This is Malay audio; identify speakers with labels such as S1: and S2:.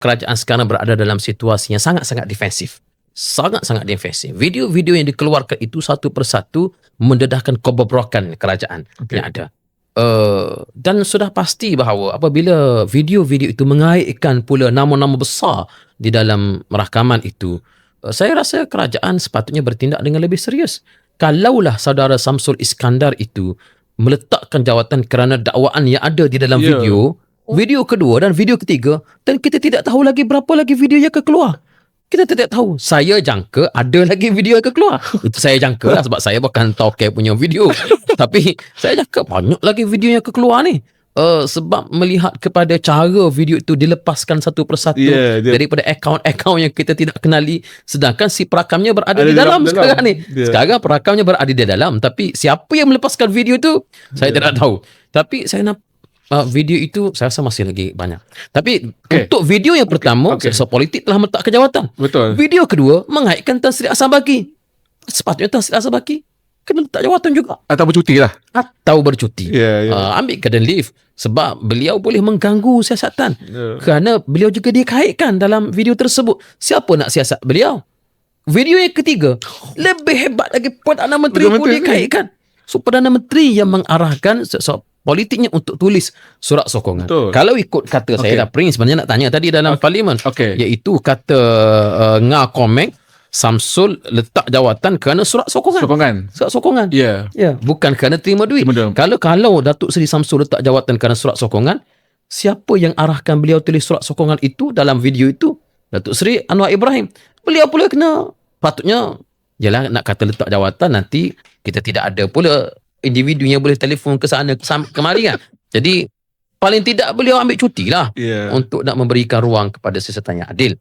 S1: kerajaan sekarang berada dalam situasi yang sangat-sangat defensif. Sangat-sangat defensif. Video-video yang dikeluarkan itu satu persatu mendedahkan kebobrokan kerajaan
S2: Okay.
S1: yang ada. Uh, dan sudah pasti bahawa apabila video-video itu mengaitkan pula nama-nama besar di dalam rakaman itu, uh, saya rasa kerajaan sepatutnya bertindak dengan lebih serius. Kalaulah saudara Samsul Iskandar itu meletakkan jawatan kerana dakwaan yang ada di dalam
S2: Ya.
S1: video, video kedua dan video ketiga, dan kita tidak tahu lagi berapa lagi video yang akan keluar. Kita tidak tahu. Saya jangka ada lagi video yang akan keluar. Itu saya jangka lah sebab saya bukan tauke punya video. Tapi saya jangka banyak lagi video yang akan keluar ni. Uh, sebab melihat kepada cara video itu dilepaskan satu persatu
S2: Ya, dia-
S1: daripada akaun-akaun yang kita tidak kenali sedangkan si perakamnya berada
S2: Ada
S1: di dalam,
S2: dalam-
S1: sekarang ni
S2: Ya.
S1: sekarang perakamnya berada di dalam tapi siapa yang melepaskan video tu saya
S2: Ya.
S1: tidak tahu tapi saya nak uh, video itu saya rasa masih lagi banyak tapi
S2: Okey.
S1: untuk video yang pertama
S2: Okey.
S1: okay. politik telah meletakkan jawatan
S2: Betul.
S1: Video kedua mengaitkan Tan Sri Asam Baki. Sepatutnya Tan Sri Asam Baki kena letak jawatan juga
S2: Atau bercuti lah.
S1: atau bercuti.
S2: Ya, ya.
S1: Uh, ambil garden leave sebab beliau boleh mengganggu siasatan
S2: Ya.
S1: kerana beliau juga dikaitkan dalam video tersebut. Siapa nak siasat beliau? Video yang ketiga lebih hebat lagi Perdana Menteri
S2: Perdana
S1: pun
S2: Menteri
S1: dikaitkan. So Perdana Menteri yang mengarahkan so, politiknya untuk tulis surat sokongan.
S2: Betul.
S1: Kalau ikut kata saya
S2: Okey.
S1: dah Prince sebenarnya nak tanya tadi dalam parlimen
S2: Okey.
S1: iaitu kata uh, Nga Komeng Samsul letak jawatan kerana surat sokongan.
S2: Sokongan.
S1: Surat sokongan.
S2: Ya.
S1: Ya, bukan kerana terima duit.
S2: Terima duit.
S1: Kalau kalau Datuk Seri Samsul letak jawatan kerana surat sokongan, siapa yang arahkan beliau tulis surat sokongan itu dalam video itu? Datuk Seri Anwar Ibrahim. Beliau pula kena patutnya Yalah nak kata letak jawatan nanti kita tidak ada pula individu yang boleh telefon ke sana kemari kan. Jadi paling tidak beliau ambil cuti lah
S2: Ya.
S1: untuk nak memberikan ruang kepada seserta yang adil.